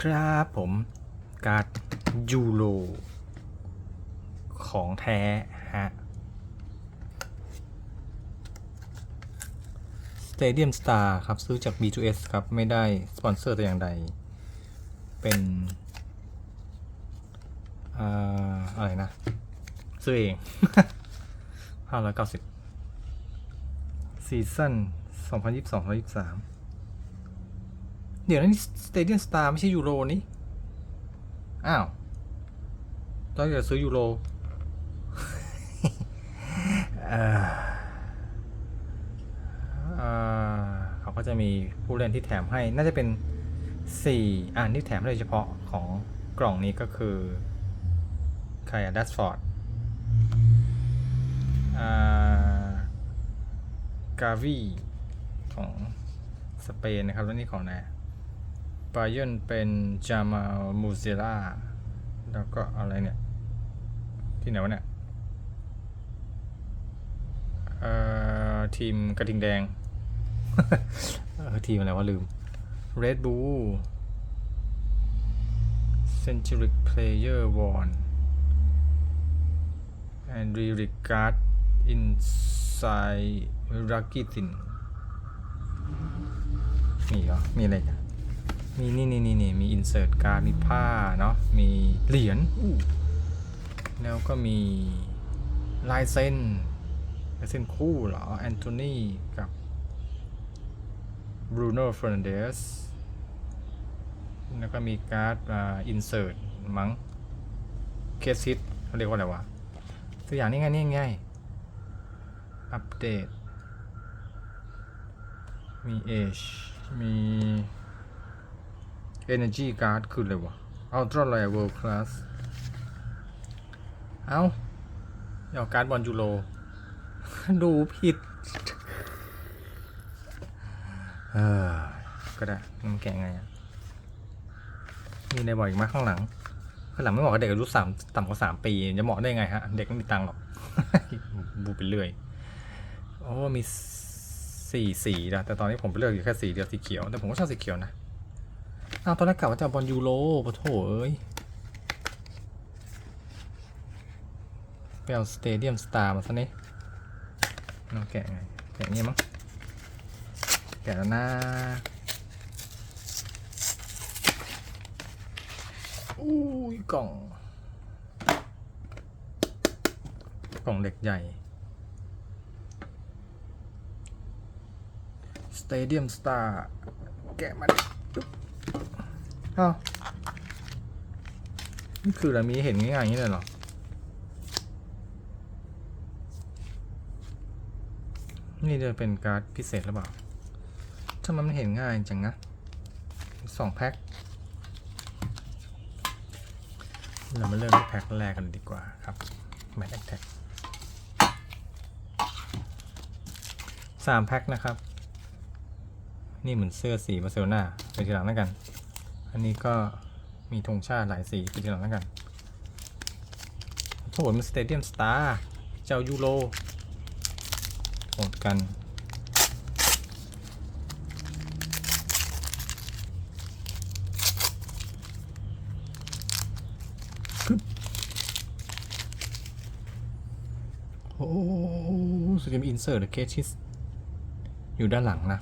ครับผมการ์ดยูโรของแท้ฮะ Stadium Star ครับ ซื้อจาก B2S ครับ ไม่ได้ สปอนเซอร์แต่อย่างใด เป็นอ่าอะไรนะ ซื้อเอง 590ซีซั่น2022-2023 เดี๋ยวนะนี่ Stadium Star ไม่ใช่ยูโรนี่ อ้าวตอนจะซื้อยูโรเขาก็จะมีผู้เล่นที่แถมให้ น่าจะเป็นสี่อ่านที่แถมโดยเฉพาะของกล่องนี้ก็คือ ใครอะดัสฟอร์ดกาวีของสเปนนะครับ แล้วนี่ของไหน บาเยนเป็นจามามูเซล่าแล้วก็อะไรเนี่ย ที่ไหนวะเนี่ยเอ่อทีมกระทิงแดงเออทีมอะไรวะลืม Red Bull Centuric Player One and r e regard inside Rakitin มีเหรอ มีอะไรกัน มีนี่นี่นี่นี่มี insert card มีผ้าเนาะมีเหรียญแล้วก็มีลายเส้นลายเส้นคู่เหรอ แอนโทนีกับบรูโน่เฟร์นเดสแล้วก็มีการ์ดอ่า insert มั้งเคสซิตเขาเรียกว่าอะไรวะตัวอย่างนี้ไงนี่ไงอัปเดตมี Age มี Energy Card คืออะไรวะ Ultra Rare World Class เอ้าอย่าเอาการ์ดบอลยูโร ดูผิด เออ ก็ได้ มันแกะไงอะมีอะไรบอกอีกไหมข้างหลัง ข้างหลังไม่เหมาะกับเด็กอายุสามต่ำกว่าสามปี จะเหมาะได้ไงฮะ เด็กไม่มีตังค์หรอก บูไปเรื่อย โอ้ มีสี่สีนะแต่ตอนนี้ผมเลือกอยู่แค่สีเดียวสีเขียว แต่ผมก็ชอบสีเขียวนะ อาตอนแรกกะว่าจะเอาบอลยูโรปะโถเอ้ยไปเอาสเตเดียมสตาร์มาซะนี่น้องแกะไง แกะงี้มั้ง แกะแล้วนะอุ้ยกล่อง กล่องเด็กใหญ่ Stadium Star แกะมาดิ อ้าวนี่คืออะไรมีเห็นง่ายๆอย่างนี้เลยเหรอ นี่จะเป็นการ์ดพิเศษหรือเปล่าทำไมมันเห็นง่ายจังนะสองแพ็ค เรามาเริ่มที่แพ็คแรกกันดีกว่าครับแมทแอคแท็กสามแพ็คนะครับ นี่เหมือนเสื้อสีบาร์เซโลนาไปทีหลังแล้วกัน อันนี้ก็มีธงชาติหลายสีไปทีหลังแล้วกันโถมันสเตเดียมสตาร์เจ้ายูโรโหดกัน โอ้สกิมอินเสิร์ตเคชิสอยู่ด้านหลังนะ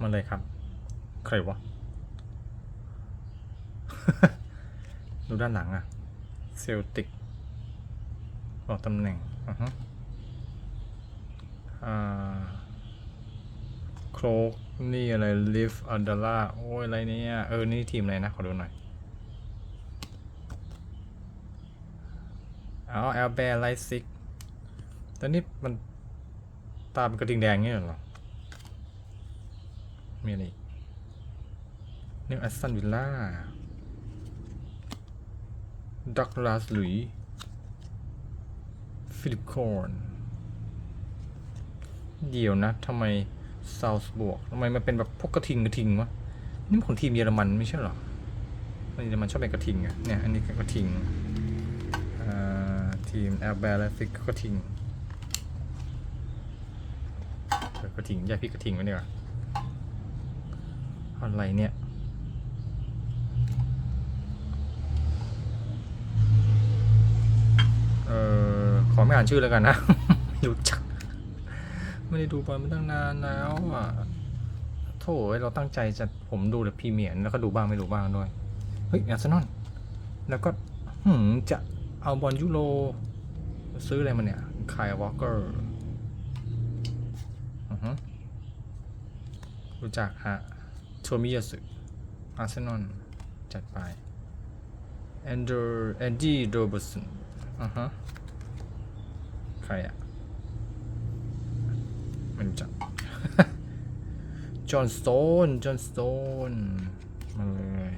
มาเลยครับ ใครวะ ดูด้านหลังอะเซลติกบอกตำแหน่งอือฮึอ่าโครกนี่อะไรลิฟอัลดาร่าโอ้ยอะไรเนี่ย เออ นี่ทีมอะไรนะ ขอดูหน่อยอ๋อแอลแบร์ไลซิกตอนนี้มันตาเป็นกระทิงแดงเงี้ยเหรอ มีอะไรอีกนิวแอสตันวิลล่าดักลาสลุยฟิลิปคอร์นเดี๋ยวนะทำไมซาวส์บวกทำไมมันเป็นแบบพวกกระทิงกระทิงวะนี่ของทีมเยอรมันไม่ใช่หรอเยอรมันชอบเป็นกระทิงอะเนี่ยอันนี้ก็กระทิงอ่าทีมแอลแบร์และฟิกกระทิงกระทิงแยกพี่กระทิงไว้ดีกว่า อะไรเนี่ย เออขอไม่อ่านชื่อแล้วกันนะรู้จัก ไม่ได้ดูบอลมาตั้งนานแล้วอะโถเราตั้งใจจะผมดูแบบพรีเมียร์แล้วก็ดูบ้างไม่ดูบ้างด้วย เฮ้ย อาร์เซนอล แล้วก็จะเอาบอลยูโร ซื้ออะไรมาเนี่ยคายวอลเกอร์อือฮึรู้จักฮะ โทมิยาสึอาร์เซนอลจัดไปแอนดร์แอนดี้โรเบอร์สันอ่าฮะ ใครอะไม่รู้จักจอห์นสโตน จอห์นสโตน มาเลย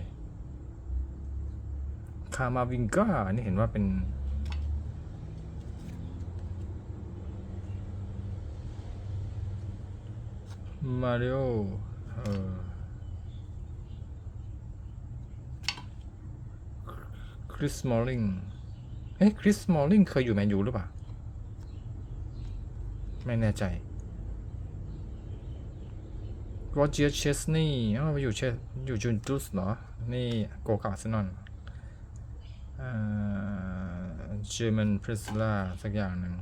คามาวิงกานี่เห็นว่าเป็นมาริโอเออ คริสมอลลิงเอ๊ะคริสมอลลิงเคยอยู่แมนยูหรือเปล่า ไม่แน่ใจโรเจอร์เชสนี่อ๋อไปอยู่เชสอยู่จูนตุสเหรอ นี่โกกาสนอนเอ่อเจอร์มันพริสลาสักอย่างหนึ่ง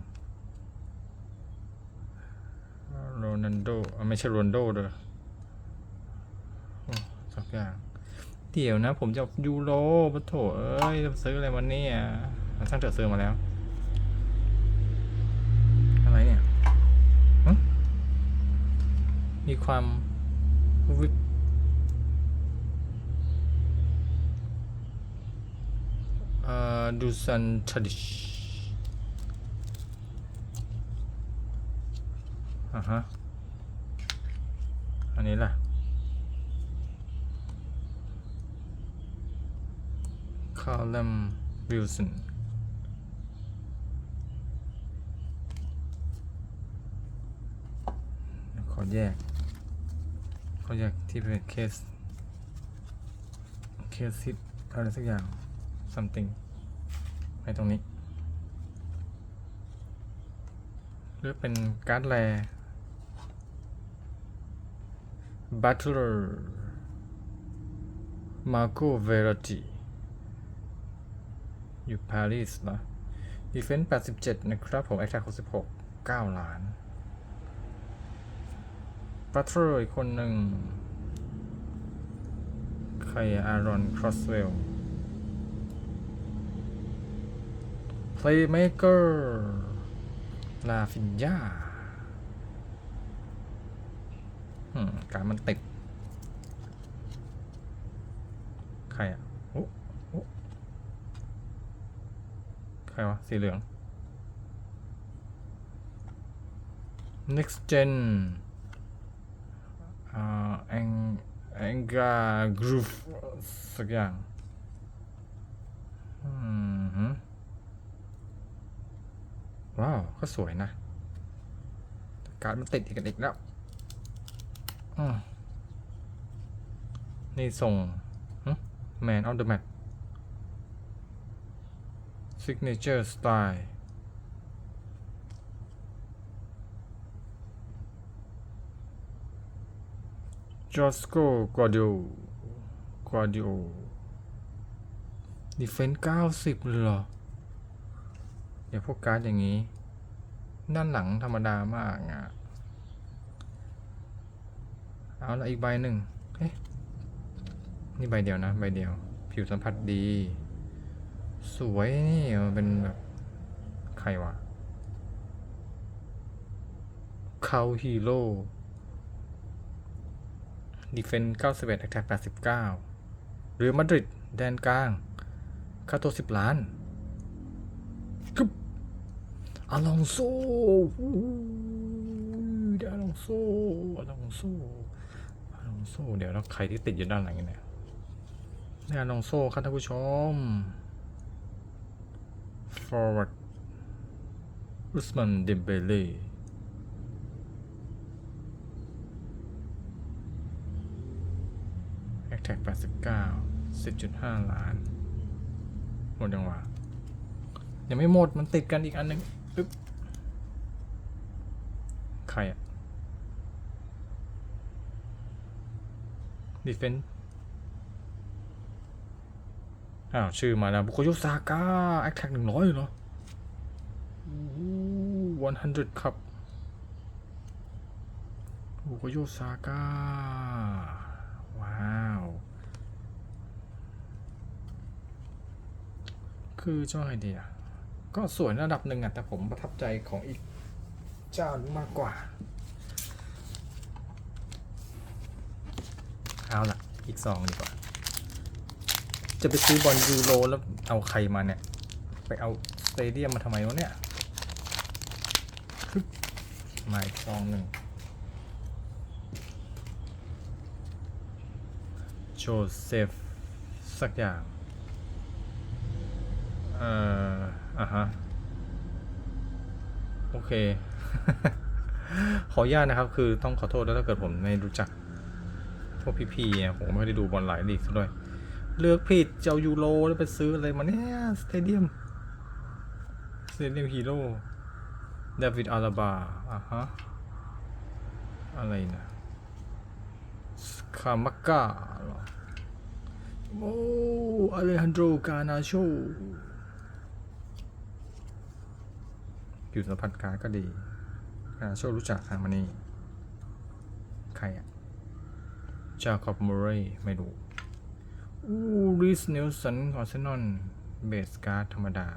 โรนันโดอะไม่ใช่โรนโดเด้อสักอย่าง เดี๋ยวนะ ผมจะยูโรปะโถเอ้ยซื้ออะไรมาเนี่ยอะช่างเถอะซื้อมาแล้ว อะไรเนี่ยมีความวิบดูซันทดิชอ่าฮะ อันนี้ล่ะ คาร์ลัมวิลสันขอแยก ขอแยกที่เป็นเคส เคสซิดอะไรสักอย่าง something ในตรงนี้ หรือเป็นการ์ดแลบัตเล อยู่ปารีสนะดีเฟนส์87 นะครับ ผมแอคแท็ก66 9 ล้านบัตเลอร์อีกคนหนึ่งใครอารอน ครอสเวล Playmaker ลาฟินยาอืมการมันติด ใครอะโอ้โอ้ ใครวะ สีเหลือง next gen อ่าแองแองกากรูฟสักอย่างอืมว้าว ก็สวยนะ การมันติดอีกกันอีกแล้วนี่ส่ง Man of the map Signature Style จอร์สโกกวาดิโอกวาดิโอดีเฟนส์เก้าสิบเลยเหรออย่าพวกการ์ดอย่างนี้ ด้านหลังธรรมดามากอะ เอาละอีกใบหนึ่งเอ๊ะนี่ใบเดียวนะ ใบเดียว ผิวสัมผัสดี สวยนี่มันเป็นแบบใครวะคาฮีโร่ดีเฟนส์91แอคแท็ก89เรือมาดริดแดนกลางค่าตัว 10 ล้านกึบอลองโซอู้ยได้อลองโซอลองโซอลองโซเดี๋ยวแล้วใครที่ติดอยู่ด้านหลังเนี่ยได้อลองโซครับท่านผู้ชม forward อุสมันเดมเบเล่แอคแท็ก89 10.5ล้าน หมดยังวะยังไม่หมดมันติดกันอีกอันหนึ่งปึ๊บ ใครอะดีเฟน อ้าวชื่อมาแล้วบุโคโยซาก้าแอคแท็กหนึ่งร้อยเหรอโอ้โห100ครับบุโกโยซาก้า ว้าว คือเจ้าไอเดียก็สวยระดับหนึ่งอะแต่ผมประทับใจของอีกเจ้ามากกว่า เอาล่ะ อีกสองดีกว่า จะไปซื้อบอลยูโรแล้วเอาใครมาเนี่ย ไปเอาสเตเดียมมาทำไมวะเนี่ยมาอีกซองหนึ่งโจเซฟสักอย่าง เอ่ออะฮะ โอเค ขออนุญาตนะครับ คือต้องขอโทษด้วยถ้าเกิดผมไม่รู้จัก พวกพี่ๆผมไม่ได้ดูบอลหลายลีกซะด้วย เลือกผิดเจ้ายูโรแล้วไปซื้ออะไรมาเนี่ยสเตเดียมสเตเดียมฮีโร่เดวิดอาราบาอะฮะ อะไรนะคามาก้าหรอ โอ้อเลฮันโดรกานาโชอยู่สัมผัสการก็ดีกานาโชรู้จักทามานี่ ใครอะจาคอบมูเรย์ไม่รู้ อูริสเนลสันอาร์เซนอลเบสการ์ดธรรมดา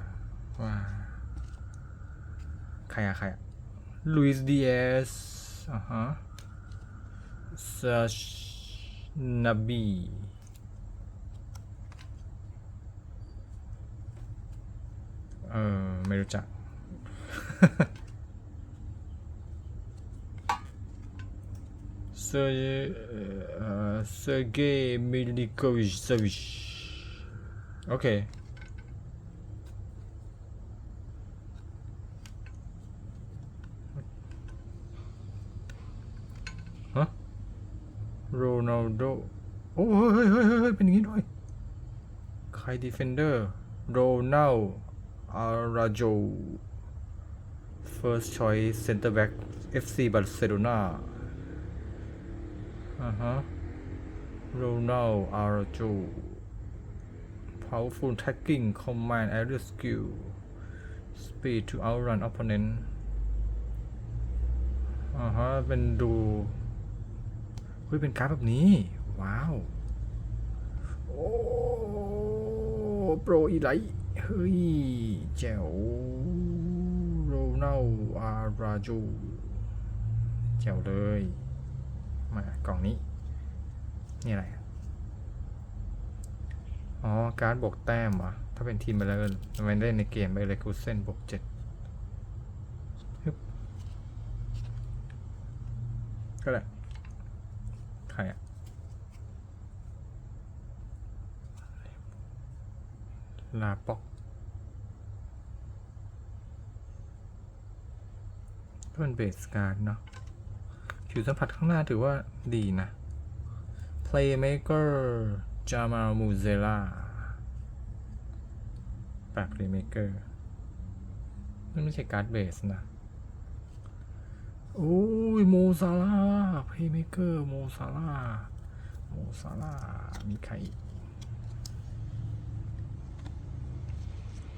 ว่า ใครอะใครอะลุยส์ดีเอสอ่าฮะซาชนาบีเออไม่รู้จัก เซอร์เอ่อเซอร์เกย์มิลิโควิชซาวิชโอเคฮะโรนัลโดโอ้เฮ้ยเฮ้ยเฮ้ยเป็นอย่างนี้ด้วย ใครดีเฟนเดอร์ โรนัลอาราโจ first choice center back FC Barcelona อ่าฮะโรนัลอาราโจ powerful tackling command aerial skill speed to outrun opponent อ่าฮะ เป็นดูเฮ้ยเป็นการ์ดแบบนี้ ว้าว โอ้โปรอีไลเฮ้ยแจ๋วโรนัลอาราจูแจ๋วเลย มากล่องนี้ นี่อะไร อ๋อ การ์ดบวกแต้มเหรอถ้าเป็นทีมไปแล้วมันได้ในเกมไปเลยคูเซนบวกเจ็ดฮึบก็ได้ใครอะลาปอกก็เป็นเบสการ์ดเนาะ ผิวสัมผัสข้างหน้าถือว่าดีนะ Playmaker จามามูเซล่าปาก Playmaker นั่นไม่ใช่การ์ดเบสนะ โอ้ยโมซาลาเพย์เมเกอร์โมซาลา โมซาลา มีใคร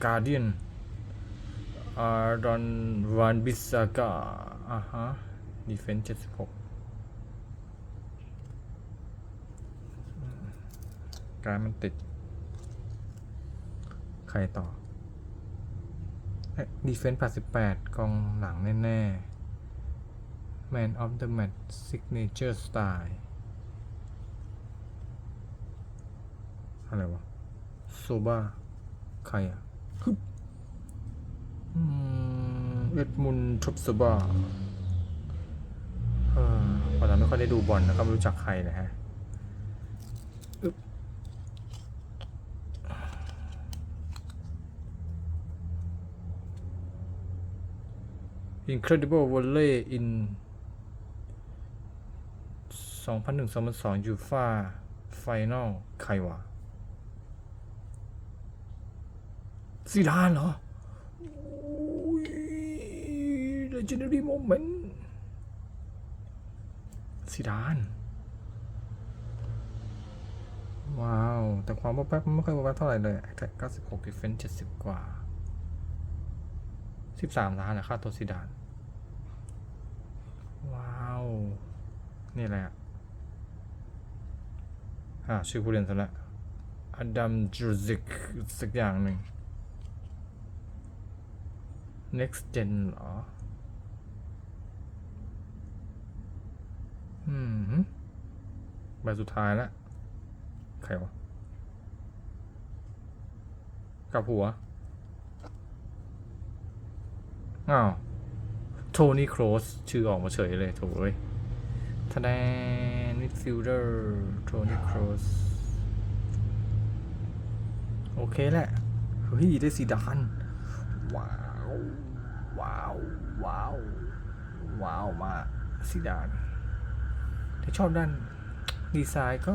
กาเดียนอารอนวานบิสากาอ่าฮะ ดีเฟนส์เจ็ดสิบหกการมันติด ใครต่อดีเฟนส์แปดสิบแปดกองหลังแน่ๆ Man of the Match Signature Style อะไรวะโซบ้าใครอะฮึบเอ็ดมุนทรปโซบ้า เออพอเราไม่ค่อยได้ดูบอลนะก็ไม่รู้จักใครเลยฮะอึ๊บ Incredible Volley in 2001-2002ยูฟ่าไฟนอลใครวะซีดานเหรอโอ้ย Legendary Moment ซีดาน ว้าว แต่ความว่าแป๊บไม่ค่อยว่าแป๊บเท่าไหร่เลยแต่96 Defense 70กว่า13ล้านนะค่าตัวซีดาน ว้าว นี่อะไรอะอ่าชื่อผู้เล่นซะแล้วอดัมจูซิกสักอย่างหนึ่ง next gen เหรอ อืมใบสุดท้ายแล้วใครวะกับหัว อ้าว โทนี่โครสชื่อออกมาเฉยเลยโถเอ้ยทะแดนมิดฟิลเดอร์ โทนี่โครส โอเคแหละ เฮ้ย ได้สีดานว้าว ว้าว ว้าว ว้าว มากสีดาน ชอบด้านดีไซน์ก็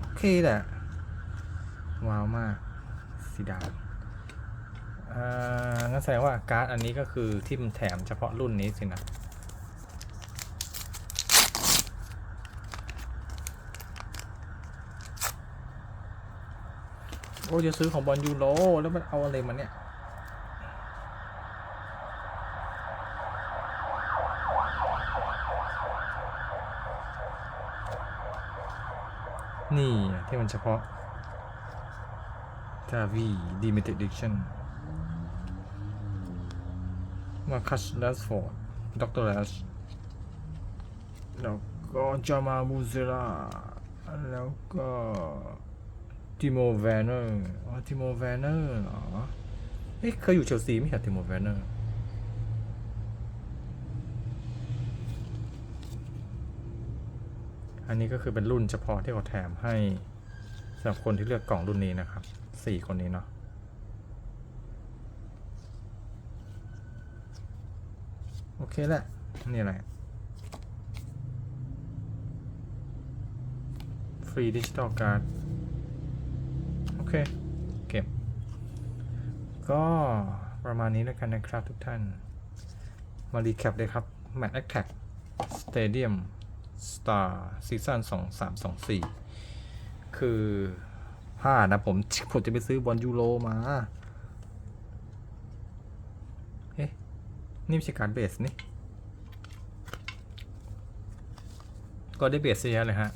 โอเคแหละ ว้าวมากสีดานอ่างั้นแสดงว่าการ์ดอันนี้ก็คือที่มันแถมเฉพาะรุ่นนี้สินะโอ้จะซื้อของบอลยูโรแล้วมันเอาอะไรมาเนี่ย นี่อะ ที่มันเฉพาะ t a v i Limited Edition มาคัชแลสฟอร์ดด็อกเตอร์แลชแล้วก็จามามูเซล่าแล้วก็ติโมแวนเนอร์อ๋อติโมแวนเนอร์เหรอเอ๊ะเคยอยู่เชลซีไม่ใช่ติโมแวนเนอร์อันนี้ก็คือเป็นรุ่นเฉพาะที่เขาแถมให้ สำหรับคนที่เลือกกล่องรุ่นนี้นะครับสี่คนนี้เนาะโอเคแหละนี่อะไรฟรีดิจิตอลการ์ดโอเค เก็บ ก็ประมาณนี้แล้วกันนะครับทุกท่าน มารีแคปเลยครับ Match Attack Stadium Star ซีซั่น2 3 2 4 คือผ้านะผมผมจะไปซื้อบอลยูโรมาเอ๊ะนี่ไม่ใช่การดเบสนี่ ก็ได้เบสเยอะเลยฮะ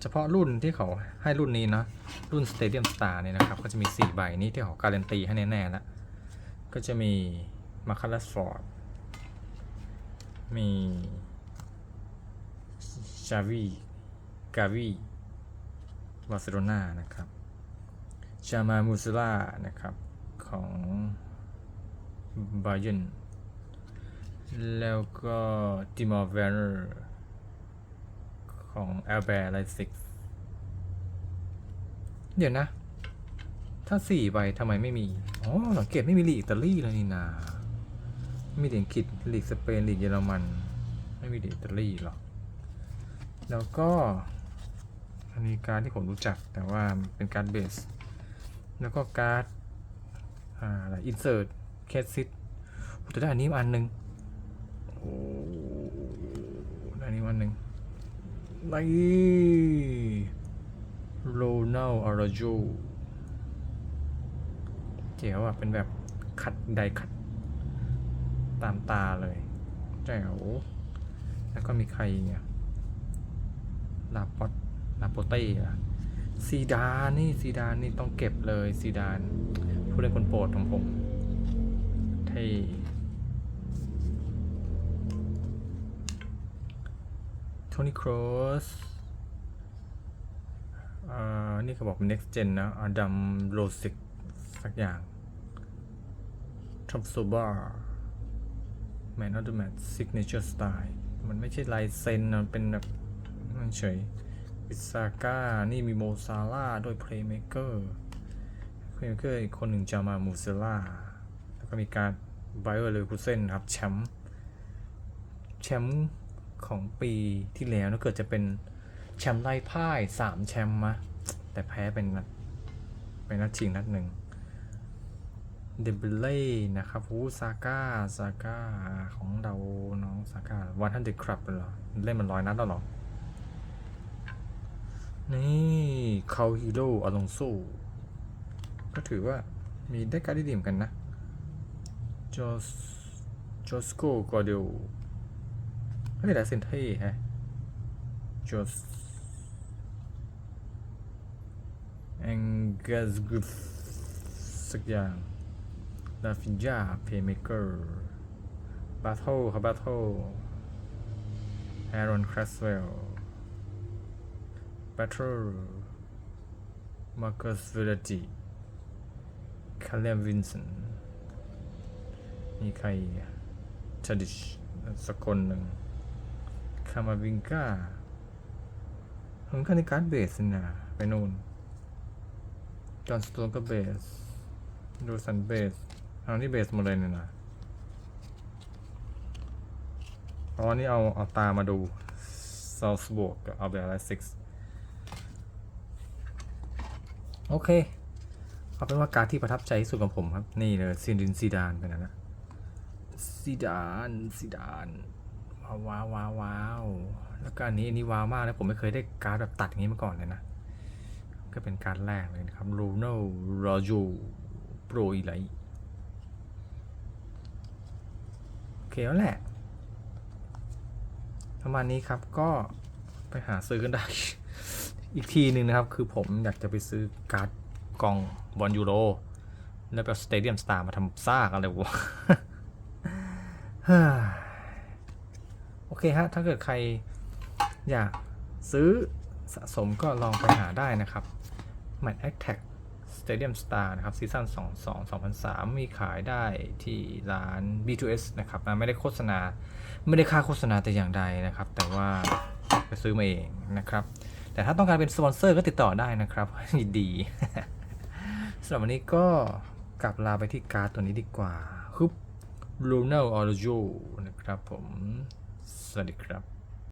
เฉพาะรุ่นที่เขาให้รุ่นนี้เนาะรุ่น Stadium Star เนี่ยนะครับ ก็จะมี 4 ใบนี้ที่เขาการันตีให้แน่ๆแล้ว ก็จะมีมาคาลัสฟอร์ดมีชาวี กาวีบาร์เซโลนานะครับชามามูซล่านะครับของบาเยนแล้วก็ติมอร์เวเนอร์ของแอลเบร์ไลซิกเดี๋ยวนะ ถ้าสี่ใบทำไมไม่มี อ๋อ สังเกตไม่มีลีกอิตาลีเลยนี่นา ไม่มีลีกอังกฤษลีกสเปนลีกเยอรมัน ไม่มีลีกอิตาลีหรอก แล้วก็ อันนี้การดที่ผมรู้จักแต่ว่าเป็นการดเบส แล้วก็การ์ดอ่าอะไรอินเสิร์ตแคสซิตแต่ได้อันนี้อันหนึ่งโอ้ได้อันนี้อันหนึ่งนี่โรนัลอาราโจเจ๋วอะ เป็นแบบขัดไดขัด ตามตาเลยแจ๋วแล้วก็มีใครเนี่ยลาปอต ลาโปเต้ซีดานนี่ซีดานนี่ต้องเก็บเลยซีดานผู้เล่นคนโปรดของผมเท่โทนี่ครอสอ่านี่เขาบอกเป็น next gen นะอดัมโรสิกสักอย่างทอมโซบาร์แมนออเดอร์แมทซิกเนเจอร์สไตล์มันไม่ใช่ลายเซ็นนะมันเป็นแบบมันเฉย ปิซาก้า นี่มีโมซาร่าด้วยเพลย์เมเกอร์เพลย์เมเกอร์อีกคนหนึ่งจะมามูเซล่า แล้วก็มีการไบเออร์เลคูเซนครับแชมป์แชมป์ของปีที่แล้วนะเกิดจะเป็นแชมป์ไล่พ่ายสามแชมป์มะแต่แพ้เป็นนัดเป็นนัดชิงนัดหนึ่งเดมเบเล่นะครับวูซาก้าซาก้าของเราน้องซาก้าวันทันเดครับเหรอเล่นมันร้อยนัดแล้วหรอ นี่คาฮิโร่อลองโซก็ถือว่ามีได้การดดีมกันนะจอสจอสโกกอเดลเฮ้ยแต่เซนเท่แฮะจอสแองเกสกฟสักอย่างลาฟินยาเพย์เมเกอร์บา t เทิลครับบา t เทิลแอรอนครัสเวล บา t เทิลมาร์คัสเวลติคาเลมวินสันมีใครชดิชสักคนหนึ่งคามาวิงกาผมก็ในการเบสนะไปนู่นจอห์นสโตนก็เบส ดูสันเบสเอานี่เบสหมดเลยเนี่ยนะตอนนี้เอาเอาตามาดูซา l ส์บวกกับเอาเบลไลซิก โอเคเอาเป็นว่าการที่ประทับใจที่สุดของผมครับ นี่เลยซินดินซีดานเป็นนะนะซีดานซีดานว้าวว้าวว้าววาวแล้วก็อันนี้อันนี้ว้าวมากนะผมไม่เคยได้การ์ดแบบตัดอย่างนี้มาก่อนเลยนะ ก็เป็นการแรกเลยนะครับโรนัลโรจูโปรอีไลโอเคแล้วแหละประมาณนี้ครับก็ไปหาซื้อกันได้ อีกทีหนึ่งนะครับ คือผมอยากจะไปซื้อการ์ดกองบอลยูโร แล้วก็สเตเดียมสตาร์มาทำซากอะไรวะโอเคฮะ ถ้าเกิดใครอยากซื้อสะสมก็ลองไปหาได้นะครับ m a t Attack Stadium Star นะครับซีซั่น22 2003 มีขายได้ที่ร้าน B2S นะครับอ่าไม่ได้โฆษณา ไม่ได้ค่าโฆษณาแต่อย่างใดนะครับ แต่ว่าไปซื้อมาเองนะครับ แต่ถ้าต้องการเป็นสปอนเซอร์ก็ติดต่อได้นะครับยินดีสำหรับวันนี้ก็กลับลาไปที่การ์ดตัวนี้ดีกว่าฮึบลูน่าออร์โจนะครับผม สวัสดีครับ